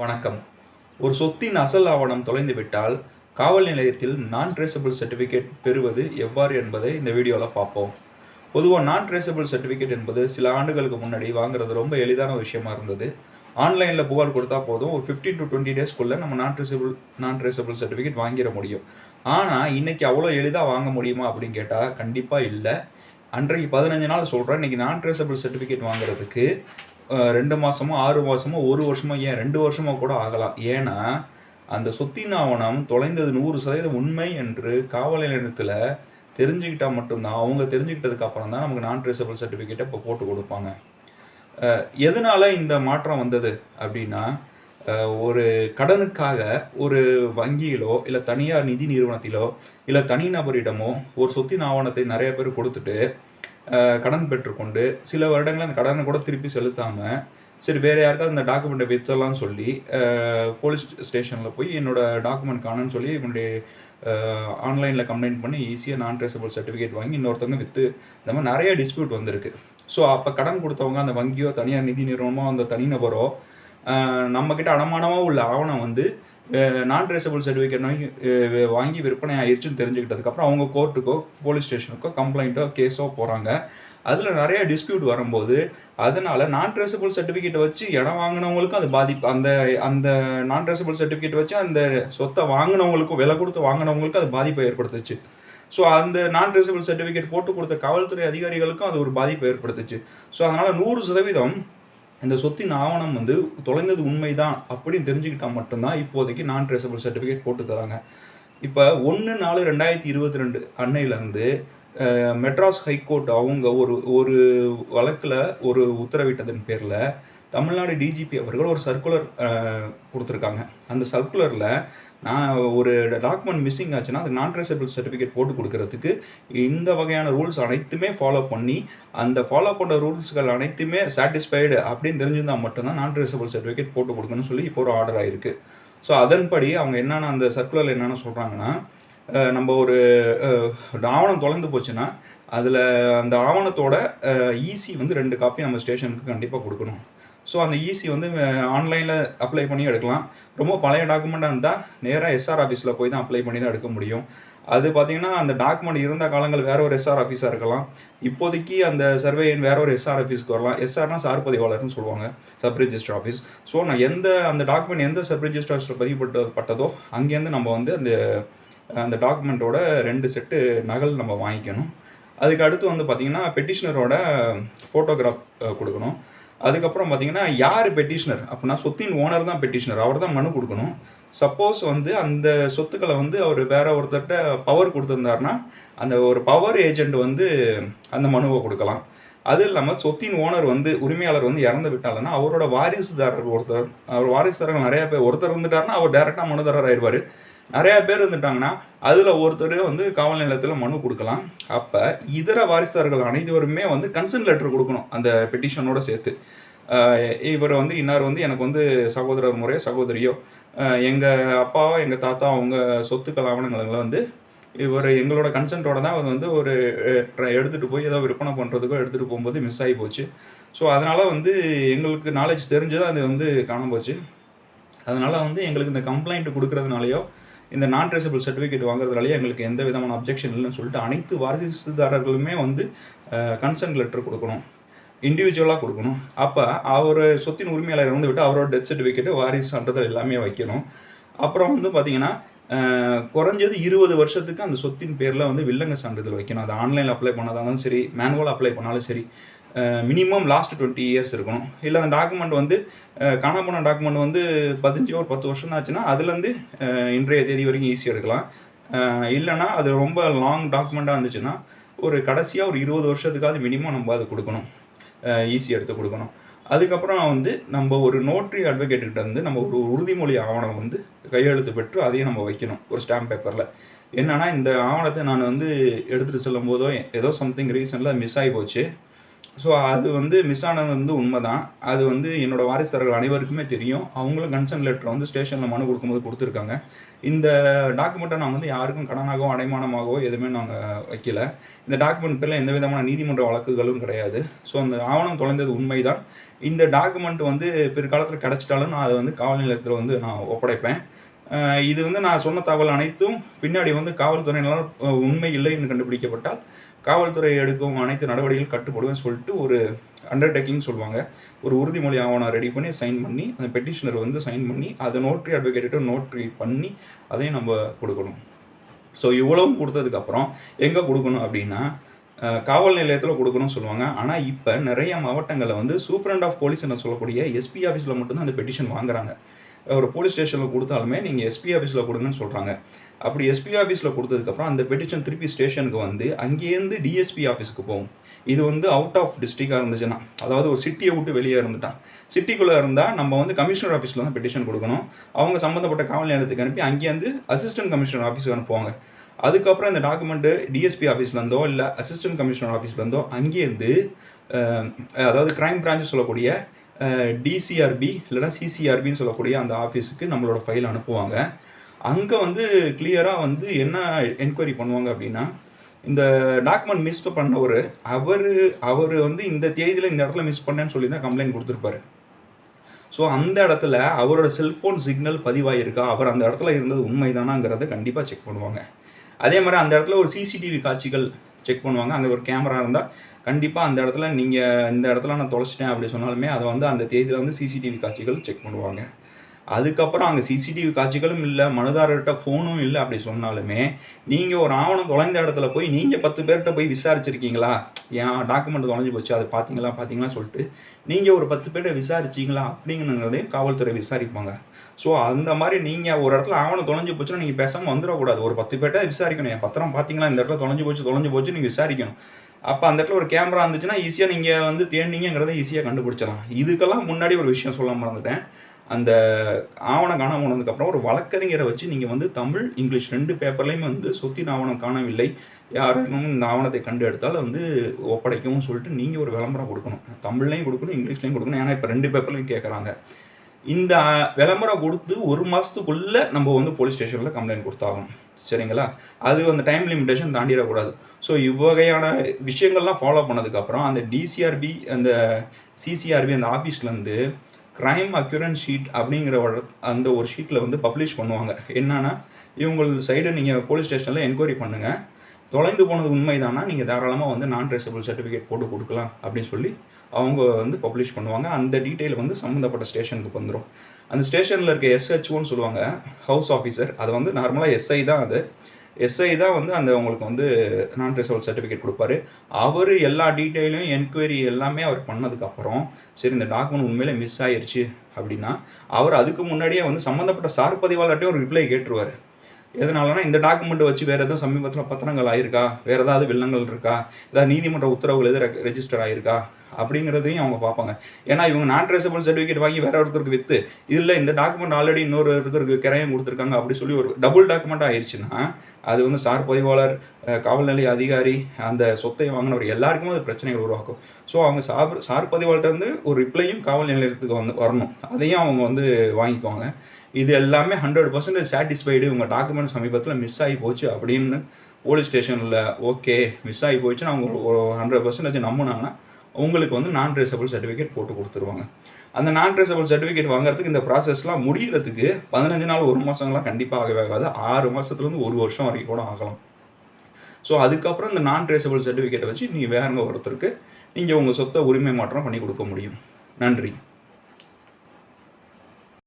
வணக்கம். ஒரு சொத்தின் அசல் ஆவணம் தொலைந்துவிட்டால் காவல் நிலையத்தில் நான் ட்ரேசபிள் சர்டிஃபிகேட் பெறுவது எவ்வாறு என்பதை இந்த வீடியோவில் பார்ப்போம். பொதுவாக நான் ட்ரேசபிள் சர்டிஃபிகேட் என்பது சில ஆண்டுகளுக்கு முன்னாடி வாங்குறது ரொம்ப எளிதான விஷயமா இருந்தது. ஆன்லைனில் புகார் கொடுத்தா போதும் ஒரு 15 டு டுவெண்ட்டி டேஸ்க்குள்ளே நம்ம நான் ட்ரேசபிள் நான் ட்ரேசபிள் சர்டிஃபிகேட் வாங்கிட முடியும். ஆனால் இன்னைக்கு அவ்வளோ எளிதாக வாங்க முடியுமா அப்படின்னு கேட்டால் கண்டிப்பாக இல்லை. அன்றைக்கு பதினஞ்சு நாள் சொல்கிறேன் இன்னைக்கு நான் ட்ரேசபிள் சர்டிஃபிகேட் வாங்குறதுக்கு ரெண்டு மாதமோ ஆறு மாதமோ ஒரு வருஷமோ ஏன் ரெண்டு வருஷமோ கூட ஆகலாம். ஏன்னா அந்த சொத்தின் ஆவணம் தொலைந்தது நூறு சதவீதம் உண்மை என்று காவல் நிலையத்தில் தெரிஞ்சுக்கிட்டால் மட்டும்தான் அவங்க தெரிஞ்சுக்கிட்டதுக்கு அப்புறம் தான் நமக்கு நான் ட்ரேசபிள் சர்டிஃபிகேட்டை இப்போ போட்டு கொடுப்பாங்க. எதனால் இந்த மாற்றம் வந்தது அப்படின்னா ஒரு கடனுக்காக ஒரு வங்கியிலோ இல்லை தனியார் நிதி நிறுவனத்திலோ இல்லை தனிநபரிடமோ ஒரு சொத்தின் ஆவணத்தை நிறைய பேர் கொடுத்துட்டு கடன் பெற்றுக்கொண்டு சில வருடங்கள் அந்த கடனை கூட திருப்பி செலுத்தாமல் சரி வேறு யாருக்காவது அந்த டாக்குமெண்ட்டை விற்றலாம்னு சொல்லி போலீஸ் ஸ்டேஷனில் போய் என்னோடய டாக்குமெண்ட் காணுன்னு சொல்லி என்னுடைய ஆன்லைனில் கம்ப்ளைண்ட் பண்ணி ஈஸியாக நான் ட்ரேசபிள் சர்டிஃபிகேட் வாங்கி இன்னொருத்தவங்க விற்று இந்த மாதிரி நிறைய டிஸ்பியூட் வந்திருக்கு. ஸோ அப்போ கடன் கொடுத்தவங்க அந்த வங்கியோ தனியார் நிதி நிறுவனமோ அந்த தனிநபரோ நம்மக்கிட்ட அடமானமாக உள்ள ஆவணம் வந்து நான் ட்ரேசபிள் சர்டிஃபிகேட் வாங்கி வாங்கி விற்பனை ஆயிடுச்சுன்னு தெரிஞ்சுக்கிட்டதுக்கப்புறம் அவங்க கோர்ட்டுக்கோ போலீஸ் ஸ்டேஷனுக்கோ கம்ப்ளைண்ட்டோ கேஸோ போகிறாங்க அதில் நிறைய டிஸ்பியூட் வரும்போது அதனால நான் ட்ரேசபிள் சர்டிஃபிகேட்டை வச்சு இடம் வாங்கினவங்களுக்கும் அது பாதிப்பு. அந்த அந்த நான் ட்ரேசபிள் சர்டிஃபிகேட் வச்சு அந்த சொத்தை வாங்கினவங்களுக்கும் விலை கொடுத்து வாங்கினவங்களுக்கும் அது பாதிப்பை ஏற்படுத்துச்சு. ஸோ அந்த நான் ட்ரேசபிள் சர்டிஃபிகேட் போட்டு கொடுத்த காவல்துறை அதிகாரிகளுக்கும் அது ஒரு பாதிப்பை ஏற்படுத்துச்சு. ஸோ அதனால் நூறு சதவீதம் இந்த சொத்தின் ஆவணம் வந்து தொலைந்தது உண்மைதான் அப்படின்னு தெரிஞ்சுக்கிட்டால் மட்டும்தான் இப்போதைக்கு நான் ட்ரேசபிள் சர்டிஃபிகேட் போட்டு தராங்க. இப்போ ஒன்று நாலு ரெண்டாயிரத்தி இருபத்தி ரெண்டு அன்னையிலேருந்து மெட்ராஸ் ஹைகோர்ட் அவங்க ஒரு ஒரு வழக்கில் ஒரு உத்தரவிட்டதன் பேரில் தமிழ்நாடு டிஜிபி அவர்கள் ஒரு சர்க்குலர் கொடுத்துருக்காங்க. அந்த சர்க்குலரில் நான் ஒரு டாக்குமெண்ட் மிஸ்ஸிங் ஆச்சுன்னா அது நான் ட்ரேசபிள் சர்டிஃபிகேட் போட்டு கொடுக்கறதுக்கு இந்த வகையான ரூல்ஸ் அனைத்துமே ஃபாலோ பண்ணி அந்த ஃபாலோ பண்ண ரூல்ஸ்கள் அனைத்துமே சாட்டிஸ்ஃபைடு அப்படின்னு தெரிஞ்சிருந்தால் மட்டும்தான் நான் ட்ரேசபிள் சர்டிஃபிகேட் போட்டு கொடுக்கணும்னு சொல்லி இப்போ ஒரு ஆர்டர் ஆகிருக்கு ஸோ அதன்படி அவங்க என்னென்ன அந்த சர்க்குலரில் என்னென்ன சொல்கிறாங்கன்னா நம்ம ஒரு ஒரு ஆவணம் தொலைந்து போச்சுன்னா அதில் அந்த ஆவணத்தோட ஈசி வந்து ரெண்டு காப்பி நம்ம ஸ்டேஷனுக்கு கண்டிப்பாக கொடுக்கணும். ஸோ அந்த ஈசி வந்து ஆன்லைனில் அப்ளை பண்ணி எடுக்கலாம். ரொம்ப பழைய டாக்குமெண்ட்டாக இருந்தால் நேராக எஸ்ஆர் ஆஃபீஸில் போய் தான் அப்ளை பண்ணி தான் எடுக்க முடியும். அது பார்த்தீங்கன்னா அந்த டாக்குமெண்ட் இருந்த காலங்கள் வேற ஒரு எஸ்ஆர் ஆஃபீஸாக இருக்கலாம். இப்போதைக்கு அந்த சர்வே எண் வேற ஒரு எஸ்ஆர் ஆஃபீஸ்க்கு வரலாம். எஸ்ஆர்னா சார் பதிவாளர்னு சொல்லுவாங்க. சப் ரிஜிஸ்டர் ஆஃபீஸ் ஸோ நான் எந்த அந்த டாக்குமெண்ட் எந்த சப் ரிஜிஸ்டர் ஆஃபீஸில் பதிவுப்பட்ட பட்டதோ அங்கேருந்து நம்ம வந்து அந்த அந்த டாக்குமெண்ட்டோட ரெண்டு செட்டு நகல் நம்ம வாங்கிக்கணும். அதுக்கு அடுத்து வந்து பார்த்திங்கன்னா பெட்டிஷனரோட ஃபோட்டோகிராஃப் கொடுக்கணும். அதுக்கப்புறம் பார்த்தீங்கன்னா யார் பெட்டிஷனர் அப்படின்னா சொத்தின் ஓனர் தான் பெட்டிஷனர் அவர் தான் மனு கொடுக்கணும். சப்போஸ் வந்து அந்த சொத்துக்களை வந்து அவர் வேற ஒருத்தர்கிட்ட பவர் கொடுத்துருந்தாருன்னா அந்த ஒரு பவர் ஏஜென்ட் வந்து அந்த மனுவை கொடுக்கலாம். அது இல்லாமல் சொத்தின் ஓனர் வந்து உரிமையாளர் வந்து இறந்து விட்டாலுன்னா அவரோட வாரிசுதாரர் ஒருத்தர் அவர் வாரிசுதாரர்கள் நிறைய பேர் ஒருத்தர் இருந்துட்டாருன்னா அவர் டேரெக்டாக மனுதாரர் ஆயிடுவார் நிறைய பேர் இருந்துட்டாங்கன்னா அதில் ஒருத்தர் வந்து காவல் நிலையத்தில் மனு கொடுக்கலாம். அப்போ இதர வாரிசார்கள் அனைவருமே வந்து கன்சன்ட் லெட்டர் கொடுக்கணும் அந்த பெட்டிஷனோட சேர்த்து. இவர் வந்து இன்னார் வந்து எனக்கு வந்து சகோதரர் முறையோ சகோதரியோ எங்கள் அப்பாவோ எங்கள் தாத்தா அவங்க சொத்துக்கள் ஆவணங்களை வந்து இவர் எங்களோட கன்சென்ட்டோட தான் அது வந்து ஒரு எடுத்துகிட்டு போய் ஏதோ விற்பனை பண்ணுறதுக்கோ எடுத்துகிட்டு போகும்போது மிஸ் ஆகி போச்சு. ஸோ அதனால் வந்து எங்களுக்கு நாலேஜ் தெரிஞ்சு தான் அது வந்து காணாம போச்சு அதனால் வந்து எங்களுக்கு இந்த கம்ப்ளைண்ட் கொடுக்குறதுனாலையோ இந்த நான் ட்ரேசபிள் சர்டிஃபிகேட் வாங்குறதுனாலே எங்களுக்கு எந்த விதமான அப்ஜெக்ஷன் இல்லைன்னு சொல்லிட்டு அனைத்து வாரிசுதாரர்களுமே வந்து கன்சென்ட் லெட்டர் கொடுக்கணும். இண்டிவிஜுவலாக கொடுக்கணும். அப்போ அவர் சொத்தின் உரிமையாளர் வந்து விட்டு அவரோட டெத் சர்டிஃபிகேட்டு வாரிசு சான்றிதழ் எல்லாமே வைக்கணும். அப்புறம் வந்து பார்த்தீங்கன்னா குறைஞ்சது இருபது வருஷத்துக்கு அந்த சொத்தின் பேரில் வந்து வில்லங்க சான்றிதழ் வைக்கணும். அது ஆன்லைனில் அப்ளை பண்ணதாலும் சரி மேனுவலாக அப்ளை பண்ணாலும் சரி. மினிமம் லாஸ்ட் டுவெண்ட்டி இயர்ஸ் இருக்கணும். இல்லை அந்த டாக்குமெண்ட் வந்து காணாம போன டாக்குமெண்ட் வந்து பதினஞ்சு ஒரு பத்து வருஷம் ஆச்சுன்னா அதுலேருந்து இன்றைய தேதி வரைக்கும் ஈஸி எடுக்கலாம். இல்லைனா இல்லைன்னா அது ரொம்ப லாங் டாக்குமெண்ட்டாக இருந்துச்சுன்னா ஒரு கடைசியாக ஒரு இருபது வருஷத்துக்காவது மினிமம் நம்ம அது கொடுக்கணும். ஈஸி எடுத்து கொடுக்கணும். அதுக்கப்புறம் வந்து நம்ம ஒரு நோட்ரி அட்வொகேட்டுக்கிட்ட வந்து நம்ம ஒரு உறுதிமொழி ஆவணம் வந்து கையெழுத்து பெற்று அதையும் நம்ம வைக்கணும் ஒரு ஸ்டாம்ப் பேப்பரில் என்னன்னா இந்த ஆவணத்தை நான் வந்து எடுத்துகிட்டு செல்லும் போதோ ஏதோ சம்திங் ரீசனில் மிஸ் ஆகி போச்சு. ஸோ அது வந்து மிஸ் ஆனது வந்து உண்மை தான் அது வந்து என்னோடய வாரிசர்கள் அனைவருக்குமே தெரியும். அவங்களும் கன்சர்ன் லெட்டர் வந்து ஸ்டேஷனில் மனு கொடுக்கும்போது கொடுத்துருக்காங்க. இந்த டாக்குமெண்ட்டை நாங்கள் வந்து யாருக்கும் கடனாகவோ அடைமானமாகவோ எதுவுமே நாங்கள் வைக்கல. இந்த டாக்குமெண்ட் பேரில் எந்த விதமான நீதிமன்ற வழக்குகளும் கிடையாது. ஸோ அந்த ஆவணம் தொலைந்தது உண்மைதான். இந்த டாக்குமெண்ட் வந்து பிற்காலத்தில் கிடச்சிட்டாலும் நான் அதை வந்து காவல் நிலையத்தில் வந்து நான் ஒப்படைப்பேன். இது வந்து நான் சொன்ன தகவல் அனைத்தும் பின்னாடி வந்து காவல்துறையினால் உண்மை இல்லைன்னு கண்டுபிடிக்கப்பட்டால் காவல்துறை எடுக்கும் அனைத்து நடவடிக்கைகள் கட்டுப்படுவேன் சொல்லிட்டு ஒரு அண்டர்டேக்கிங் சொல்லுவாங்க. ஒரு உறுதிமொழி ஆவணம் ரெடி பண்ணி சைன் பண்ணி அந்த பெட்டிஷனர் வந்து சைன் பண்ணி அதை நோட்ரி அட்வொகேட்டும் நோட்ரி பண்ணி அதையும் நம்ம கொடுக்கணும். ஸோ இவ்வளவும் கொடுத்ததுக்கப்புறம் எங்கே கொடுக்கணும் அப்படின்னா காவல் நிலையத்தில் கொடுக்கணும்னு சொல்லுவாங்க. ஆனால் இப்போ நிறைய மாவட்டங்களில் வந்து சூப்பரண்ட் ஆஃப் போலீஸ் என்ன சொல்லக்கூடிய எஸ்பி ஆஃபீஸில் மட்டும்தான் அந்த பெட்டிஷன் வாங்குறாங்க. ஒரு போலீஸ் ஸ்டேஷனில் கொடுத்தாலுமே நீங்கள் எஸ்பி ஆஃபீஸில் கொடுங்கன்னு சொல்கிறாங்க அப்படி எஸ்பி ஆஃபீஸில் கொடுத்ததுக்கப்புறம் அந்த பெட்டிஷன் திருப்பி ஸ்டேஷனுக்கு வந்து அங்கேருந்து டிஎஸ்பி ஆஃபீஸ்க்கு போகும். இது வந்து அவுட் ஆஃப் டிஸ்ட்ரிக்டாக இருந்துச்சுன்னா அதாவது ஒரு சிட்டியை விட்டு வெளியே இருந்துட்டான். சிட்டிக்குள்ளே இருந்தால் நம்ம வந்து கமிஷனர் ஆஃபீஸில் தான் பெட்டிஷன் கொடுக்கணும். அவங்க சம்மந்தப்பட்ட காவல் நிலையத்துக்கு அனுப்பி அங்கேருந்து அசிஸ்டன்ட் கமிஷனர் ஆஃபீஸுக்கு அனுப்புவாங்க. அதுக்கப்புறம் இந்த டாக்குமெண்ட்டு டிஎஸ்பி ஆஃபீஸ்லேருந்தோ இல்லை அசிஸ்டன்ட் கமிஷனர் ஆஃபீஸ்லேருந்தோ அங்கேருந்து அதாவது கிரைம் பிரான்ச் சொல்லக்கூடிய டிசிஆர்பி இல்லைனா சிசிஆர்பின்னு சொல்லக்கூடிய அந்த ஆஃபீஸுக்கு நம்மளோட ஃபைல் அனுப்புவாங்க. அங்கே வந்து கிளியராக வந்து என்ன என்கொயரி பண்ணுவாங்க அப்படின்னா இந்த டாக்குமெண்ட் மிஸ் பண்ணவர் அவர் அவர் வந்து இந்த தேதியில் இந்த இடத்துல மிஸ் பண்ணேன்னு சொல்லி தான் கம்ப்ளைண்ட் கொடுத்துருப்பாரு. ஸோ அந்த இடத்துல அவரோட செல்ஃபோன் சிக்னல் பதிவாயிருக்கா? அவர் அந்த இடத்துல இருந்தது உண்மைதானாங்கிறத கண்டிப்பாக செக் பண்ணுவாங்க. அதே மாதிரி அந்த இடத்துல ஒரு சிசிடிவி காட்சிகள் செக் பண்ணுவாங்க. அங்கே ஒரு கேமரா இருந்தால் கண்டிப்பாக அந்த இடத்துல நீங்கள் இந்த இடத்துல நான் தொலைச்சிட்டேன் அப்படி சொன்னாலுமே அதை வந்து அந்த தேதியில் வந்து சிசிடிவி காட்சிகள் செக் பண்ணுவாங்க. அதுக்கப்புறம் அங்கே சிசிடிவி காட்சிகளும் இல்லை மனுதாரர்கிட்ட ஃபோனும் இல்லை அப்படி சொன்னாலுமே நீங்கள் ஒரு ஆவணம் தொலைந்த இடத்துல போய் நீங்கள் பத்து பேர்கிட்ட போய் விசாரிச்சிருக்கீங்களா? ஏன் டாக்குமெண்ட் தொலைஞ்சு போச்சு அதை பார்த்தீங்களா பார்த்தீங்களா சொல்லிட்டு நீங்கள் ஒரு பத்து பேர்கிட்ட விசாரிச்சீங்களா அப்படிங்கிறதையும் காவல்துறை விசாரிப்பாங்க. ஸோ அந்த மாதிரி நீங்கள் ஒரு இடத்துல ஆவணம் தொலைஞ்சு போச்சுன்னா நீங்கள் பேசாமல் வந்துடக்கூடாது. ஒரு பத்து பேர்கிட்ட விசாரிக்கணும். என் பத்திரம் பார்த்தீங்களா? இந்த இடத்துல தொலைஞ்சு போச்சு தொலைஞ்சு போச்சு நீங்கள் விசாரிக்கணும். அப்போ அந்த இடத்துல ஒரு கேமரா இருந்துச்சுன்னா ஈஸியாக நீங்கள் வந்து தேடினீங்கிறத ஈஸியாக கண்டுபிடிச்சிடலாம். இதுக்கெல்லாம் முன்னாடி ஒரு விஷயம் சொல்ல மறந்துட்டேன். அந்த ஆவணம் காணாமல் போனதுக்கப்புறம் ஒரு வழக்கறிஞரை வச்சு நீங்கள் வந்து தமிழ் இங்கிலீஷ் ரெண்டு பேப்பர்லேயும் வந்து சொத்தின் ஆவணம் காணவில்லை. யாரும் இந்த ஆவணத்தை கண்டு எடுத்தால் வந்து ஒப்படைக்கவும் சொல்லிட்டு நீங்கள் ஒரு விளம்பரம் கொடுக்கணும். தமிழ்லையும் கொடுக்கணும் இங்கிலீஷ்லையும் கொடுக்கணும். ஏன்னா இப்போ ரெண்டு பேப்பர்லையும் கேட்குறாங்க இந்த விளம்பரம் கொடுத்து ஒரு மாதத்துக்குள்ளே நம்ம வந்து போலீஸ் ஸ்டேஷனில் கம்ப்ளைண்ட் கொடுத்தாகணும். சரிங்களா? அது அந்த டைம் லிமிடேஷன் தாண்டிடக்கூடாது. ஸோ இவ்வகையான விஷயங்கள்லாம் ஃபாலோ பண்ணதுக்கப்புறம் அந்த டிசிஆர்பி அந்த சிசிஆர்பி அந்த ஆஃபீஸ்லேருந்து க்ரைம் அக்யூரன்ஸ் ஷீட் அப்படிங்கிற ஒரு அந்த ஒரு ஷீட்டில் வந்து பப்ளிஷ் பண்ணுவாங்க. என்னன்னா இவங்க சைடு நீங்கள் போலீஸ் ஸ்டேஷனில் என்கொயரி பண்ணுங்கள் தொலைந்து போனது உண்மைதானா? நீங்கள் தாராளமாக வந்து நான் ட்ரெஸபிள் சர்டிஃபிகேட் போட்டு கொடுக்கலாம் அப்படின்னு சொல்லி அவங்க வந்து பப்ளிஷ் பண்ணுவாங்க. அந்த டீட்டெயில் வந்து சம்மந்தப்பட்ட ஸ்டேஷனுக்கு வந்துடும் அந்த ஸ்டேஷனில் இருக்க எஸ்ஹெச்ஓன்னு சொல்லுவாங்க ஹவுஸ் ஆஃபீஸர் அது வந்து நார்மலாக எஸ்ஐ தான் அது. எஸ்ஐ தான் வந்து அந்த உங்களுக்கு வந்து நான் ட்ரேசபிள் சர்டிஃபிகேட் கொடுப்பாரு. அவர் எல்லா டீட்டெயிலையும் என்கொயரி எல்லாமே அவர் பண்ணதுக்கப்புறம் சரி இந்த டாக்குமெண்ட் உண்மையிலே மிஸ் ஆயிடுச்சு அப்படின்னா அவர் அதுக்கு முன்னாடியே வந்து சம்மந்தப்பட்ட சார் பதிவாளர்கிட்டையும் ஒரு ரிப்ளை கேட்டுருவார். எதனாலனா இந்த டாக்குமெண்ட் வச்சு வேறு எதுவும் சமீபத்தில் பத்திரங்கள் ஆயிருக்கா? வேறு ஏதாவது வில்லங்கள் இருக்கா? ஏதாவது நீதிமன்ற உத்தரவுகள் எதுவும் ரெஜிஸ்டர் ஆயிருக்கா? அப்படிங்கிறதையும் அவங்க பார்ப்பாங்க. ஏன்னா இவங்க நான் ட்ரேசபிள் சர்டிஃபிகேட் வாங்கி வேற ஒருத்தருக்கு விற்று இதில் இந்த டாக்குமெண்ட் ஆல்ரெடி இன்னொரு ஒருத்தருக்கு கிரையம் கொடுத்துருக்காங்க அப்படி சொல்லி ஒரு டபுள் டாக்குமெண்ட் ஆயிடுச்சுன்னா அது வந்து சார் பதிவாளர் காவல் நிலைய அதிகாரி அந்த சொத்தை வாங்கினவர் எல்லாருக்குமே அது பிரச்சனைகள் உருவாக்கும். ஸோ அவங்க சார் சார் பதிவாளர்கிட்ட இருந்து ஒரு ரிப்ளையும் காவல் நிலையத்துக்கு வந்து வரணும். அதையும் அவங்க வந்து வாங்கிக்குவாங்க. இது எல்லாமே ஹண்ட்ரட் பர்சன்டேஜ் சாட்டிஸ்ஃபைடு உங்கள் டாக்குமெண்ட் சமீபத்தில் மிஸ் ஆகி போச்சு அப்படின்னு போலீஸ் ஸ்டேஷனில் ஓகே மிஸ் ஆகி போச்சுன்னு அவங்க ஒரு ஹண்ட்ரட் பர்சன்டேஜ் நம்பினாங்கன்னா உங்களுக்கு வந்து நான் ட்ரேசபிள் சர்டிஃபிகேட் போட்டு கொடுத்துருவாங்க. அந்த நான் ட்ரேசபிள் சர்டிஃபிகேட் வாங்குறதுக்கு இந்த ப்ராசஸ்லாம் முடிகிறதுக்கு பதினஞ்சு நாள் ஒரு மாதங்கள்லாம் கண்டிப்பாக ஆகவே ஆகாது. ஆறு மாதத்துலேருந்து ஒரு வருஷம் வரைக்கும் கூட ஆகலாம். ஸோ அதுக்கப்புறம் இந்த நான் ட்ரேசபிள் சர்டிஃபிகேட்டை வச்சு நீங்கள் வேறங்க ஒருத்தருக்கு நீங்கள் உங்கள் சொத்தை உரிமை மாற்றம் பண்ணி கொடுக்க முடியும். நன்றி.